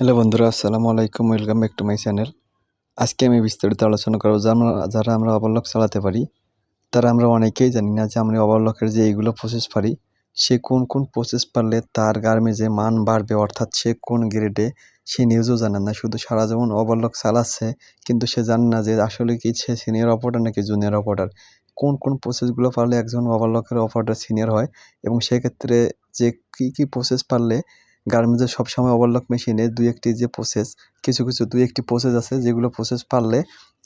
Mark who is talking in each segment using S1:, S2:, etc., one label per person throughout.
S1: Hello বন্ধুরা, আসসালামু আলাইকুম welcome back to my channel আজকে আমি বিস্তারিত আলোচনা করব যারা যারা আমরা ওভারলক চালাতে পারি, তারা আমরা অনেকেই জানি না যে আমরা ওভারলকের যে এইগুলো প্রসেস পারি, সে কোন কোন প্রসেস পারলে তার গার্মেজে মান বাড়বে, অর্থাৎ সে কোন গ্রেডে সে নিউজও জানে না। শুধু সারা জীবন ওভারলক চালাচ্ছে, কিন্তু সে জানে না যে আসলে কি সে সিনিয়র অপারেটার নাকি জুনিয়র অপারেটার কোন কোন প্রসেসগুলো পারলে একজন ওভারলকের অপারেটার সিনিয়র হয়, এবং সেক্ষেত্রে যে কী কী প্রসেস পারলে গার্মেন্টসের সবসময় ওভারলক মেশিনে দু একটি যে প্রসেস কিছু কিছু দুই একটি প্রসেস আছে, যেগুলো প্রসেস পারলে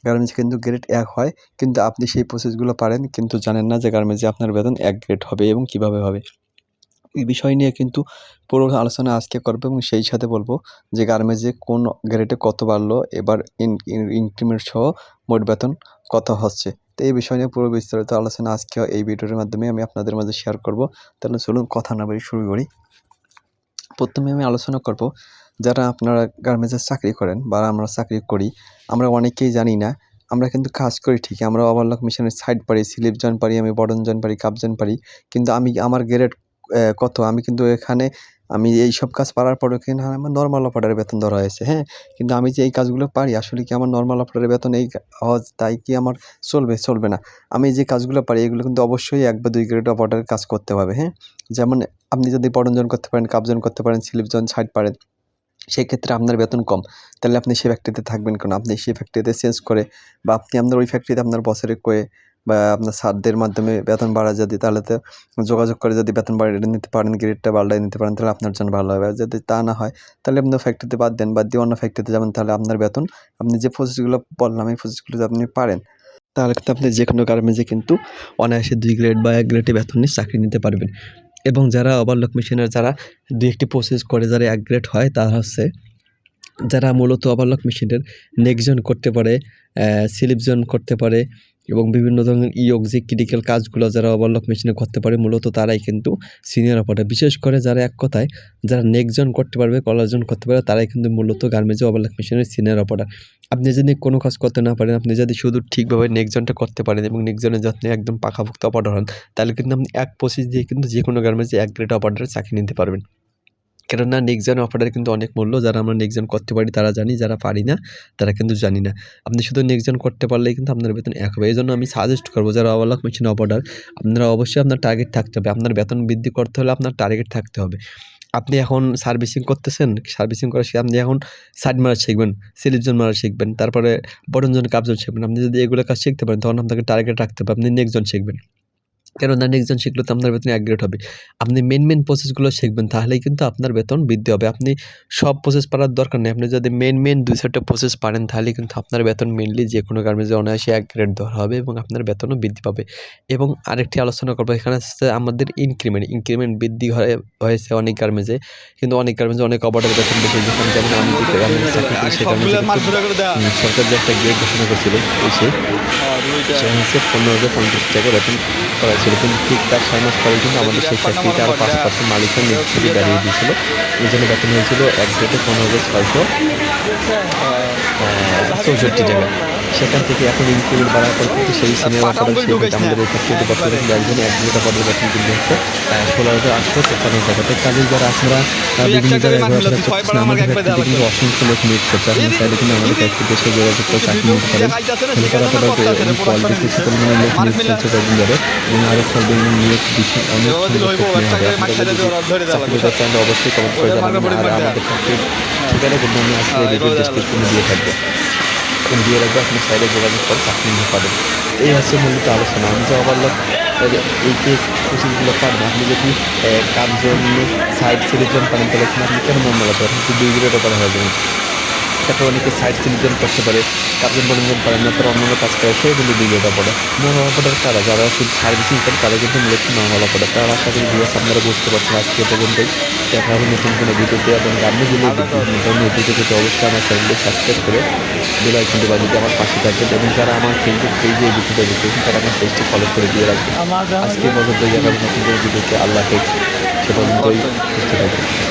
S1: গার্মেন্টস কিন্তু গ্রেড এক হয়, কিন্তু আপনি সেই প্রসেসগুলো পারেন, কিন্তু জানেন না যে গার্মেন্টসে আপনার বেতন এক গ্রেড হবে এবং কীভাবে হবে। এই বিষয় নিয়ে কিন্তু পুরো আলোচনা আজকে করব এবং সেই সাথে বলব যে গার্মেন্টসে কোন গ্রেডে কত বাড়লো, এবার ইনক্রিমেন্ট সহ মোট বেতন কত হচ্ছে। তো এই বিষয় নিয়ে পুরো বিস্তারিত আলোচনা আজকে এই ভিডিওর মাধ্যমে আমি আপনাদের মাঝে শেয়ার করব। তাহলে চলুন কথা না বেরিয়ে শুরু করি। প্রথমে আমি আলোচনা করব যারা আপনারা গার্মেন্টসের চাকরি করেন বা আমরা চাকরি করি, আমরা অনেকেই জানি না। আমরা কিন্তু কাজ করি ঠিকই, আমরা ওভারলক মেশিনের সাইড পারি, স্লিপ জয়েন পারি, আমি বটন জয়েন পারি কাপ জয়েন পারি। কিন্তু আমি, আমার গ্রেড কত? আমি কিন্তু এখানে, আমি এই সব কাজ পারার পরেও কিন্তু আমার নর্মাল অপারেটারের বেতন ধরা হয়েছে হ্যাঁ? কিন্তু আমি যে এই কাজগুলো পারি, আসলে কি আমার নর্মাল অপারেটারের বেতন এই হজ তাই কি আমার চলবে? চলবে না। আমি যে কাজগুলো পারি, এগুলো কিন্তু অবশ্যই এক বা দুই গ্রেড অপারেটারের কাজ করতে হবে হ্যাঁ? যেমন আপনি যদি পটনজন করতে পারেন কাপজন করতে পারেন স্লিপজন সাইড পারেন, সেই ক্ষেত্রে আপনার বেতন কম। তাহলে আপনি সেই ফ্যাক্টরিতে থাকবেন কেন? আপনি সেই ফ্যাক্টরিতে চেঞ্জ করে বা আপনি আপনার ওই ফ্যাক্টরিতে আপনার বছরে কয়ে বা আপনার স্যারদের মাধ্যমে বেতন বাড়া যদি, তাহলে তো যোগাযোগ করে যদি বেতন বাড়িয়ে নিতে পারেন গ্রেডটা বাড়াই নিতে পারেন, তাহলে আপনার জন্য ভালো হবে। আর যদি তা না হয়, তাহলে আপনি ফ্যাক্টরিতে বাদ দেন, বাদ দিয়ে অন্য ফ্যাক্টরিতে যাবেন, তাহলে আপনার বেতন, আপনি যে প্রসেসগুলো বললাম, এই প্রসেসগুলো যদি আপনি পারেন, তাহলে কিন্তু আপনি যে কোনো গার্মেন্টসে কিন্তু অনায়াসে দুই গ্রেড বা এক গ্রেডে বেতন নিয়ে চাকরি নিতে পারবেন। এবং যারা ওভারলক মেশিনের যারা দু একটি প্রসেস করে, যারা অ্যাগ্রেট হয়, তারা হচ্ছে যারা মূলত ওভারলক মেশিনের নেক্সজন করতে পারে সিলিপজন করতে পারে এবং বিভিন্ন ধরনের ইয়োগ যে ক্রিটিক্যাল কাজগুলো যারা ওভারলক মেশিনে করতে পারে, মূলত তারাই কিন্তু সিনিয়র অপারেটার বিশেষ করে যারা এক কথায় যারা নেক্সজন করতে পারবে কলারজন করতে পারে তারাই কিন্তু মূলত গার্মেন্টে ওভারলক মেশিনের সিনিয়র অপারেটার আপনি যদি কোনো কাজ করতে না পারেন, আপনি যদি শুধু ঠিকভাবে নেক্সজনটা করতে পারেন এবং নেক্সজনের যত্নে একদম পাকাভুক্ত অপারেটার হন, তাহলে কিন্তু আপনি এক পঁচিশ দিয়ে কিন্তু যে কোনো গার্মেন্টসে এক গ্রেড অপারেটার চাকরি নিতে পারবেন। কেননা নেক্সট অপারেটার কিন্তু অনেক মূল্য, যারা আমরা নেক্সট করতে পারি তারা জানি, যারা পারি না, তারা কিন্তু জানি না। আপনি শুধু নেক্সট করতে পারলেই কিন্তু আপনার বেতন এক হবে। এই জন্য আমি সাজেস্ট করব যারা অবলক মেশিন অপারেটার আপনারা অবশ্যই আপনার টার্গেট থাকতে হবে। আপনার বেতন বৃদ্ধি করতে হলে আপনার টার্গেট থাকতে হবে। আপনি এখন সার্ভিসিং করতেছেন সার্ভিসিং করা শিখে আপনি এখন সাইড মারা শিখবেন সিলিপজন মারা শিখবেন, তারপরে বটনজন কাপজন শিখবেন। আপনি যদি এগুলো কাজ শিখতে পারেন, তখন আপনাকে টার্গেট রাখতে হবে। আপনি নেক্সটজন শিখবেন। কেননা নেক্সটজন শিখলে তো আপনার বেতন এক হবে। আপনি মেন মেন প্রসেসগুলো শিখবেন তাহলেই কিন্তু আপনার বেতন বৃদ্ধি হবে। আপনি সব প্রসেস পারার দরকার নেই। আপনি যদি মেন মেন দুই চারটে প্রসেস পারেন তাহলে কিন্তু আপনার বেতন মেনলি যে কোনো গার্মেন্টসে অনায়াসে এক গ্রেড ধরা হবে এবং আপনার বেতনও বৃদ্ধি পাবে। এবং আরেকটি আলোচনা করব এখানে হচ্ছে আমাদের ইনক্রিমেন্ট ইনক্রিমেন্ট বৃদ্ধি হয়ে হয়েছে অনেক গার্মেন্টসে কিন্তু অনেক গার্মেন্টসে অনেক অবার্ডের বেতন বেশি যেমন আমি সরকার যে একটা গ্রেড ঘোষণা করছিল সে হচ্ছে পনেরো হাজার পঞ্চাশ টাকা বেতন করা ছিল কিন্তু ঠিক তার ছয় মাস পরে কিন্তু আমাদের সেই ফ্যাক্টরিটা আরও পাঁচ পার্সেন্ট মালিকের নিজ থেকে দাঁড়িয়ে দিয়েছিল। এই জন্য বেতন হয়েছিল এক ডেটে পনেরো হাজার ছয়শো চৌষট্টি টাকা। সেখান থেকে এখন ইনক্রিমেন্ট বাড়ার পর কিন্তু সেই সিনিয়র অপারেটর সেই আমাদের ফ্যাক্টরিতে বছরে কিন্তু একজন এক গ্রেড অপারেটর বেতন কিন্তু হচ্ছে ষোলো হাজার আটশো তেপান্ন টাকা তো কাজে যারা আপনারা বিভিন্ন জায়গায় ঘোরাফেরা করছেন আমাদের ফ্যাক্টরিতে কিন্তু অসংখ্য লোক নিয়োগ করছে। আপনার চাইলে কিন্তু আমাদের ফ্যাক্টরিতে এসে যোগাযোগ করে চাকরি নিতে পারেন হেল্পার অপারেটর কোয়ালিটি কিছু পরিমাণে লোক নিয়োগ চলছে কয়েকদিন ধরে এবং আরও সর্বনিম্ন নিয়োগ বিষয় অনেক সুন্দর চাকরি করতে অবশ্যই কমেন্ট করে জানাবেন। আর আমাদের ফ্যাক্টরির ঠিকানা কিন্তু আমি আজকে ভিডিও ডিসক্রিপশনে দিয়ে থাকব। দিয়ে রাখব আপনি সাইডে যোগাযোগ করে চাকরি নিতে পারেন এই হচ্ছে মূলত আলোচনা। আমি যা বললাম, এই যে কোচিংগুলো পারেন আপনি যদি কাজ জন্য সাইড সিলিজন পারেন তাহলে আপনি কেন পারেন কিন্তু দুই গ্রেড করা হয়ে যাবেন তারপর অনেকে সাইড সিলিজন করতে পারে কাজজন বনজন পারেন না তারা অন্যান্য কাজ করে সেও কিন্তু গ্রেড পড়ে। নর্মাল অপারেটার কারা? যারা শুধু সার্ভিসিং করে তারা কিন্তু মূলত নর্মাল অপারেটার তারা আশা করি ভিউয়ার্স আপনারা বুঝতে পারছেন আজকে পর্যন্তই। দেখা হবে নতুন কোনো ভিডিওতে এবং আপনি যদি ধরনের ভিডিও পেতে অবশ্যই আমার চ্যানেলটি সাবস্ক্রাইব করে বেল আইকনটি বাজিয়ে আমার পাশে থাকবেন এবং যারা আমার ফেসবুক পেজে এই ভিডিওটা দেখতেছেন তারা আমার পেজটি ফলো করে দিয়ে রাখবেন। আজকে পর্যন্ত দেখা হবে নতুন কোনো ভিডিওতে আল্লাহ সে পর্যন্তই সুস্থ থাকবেন।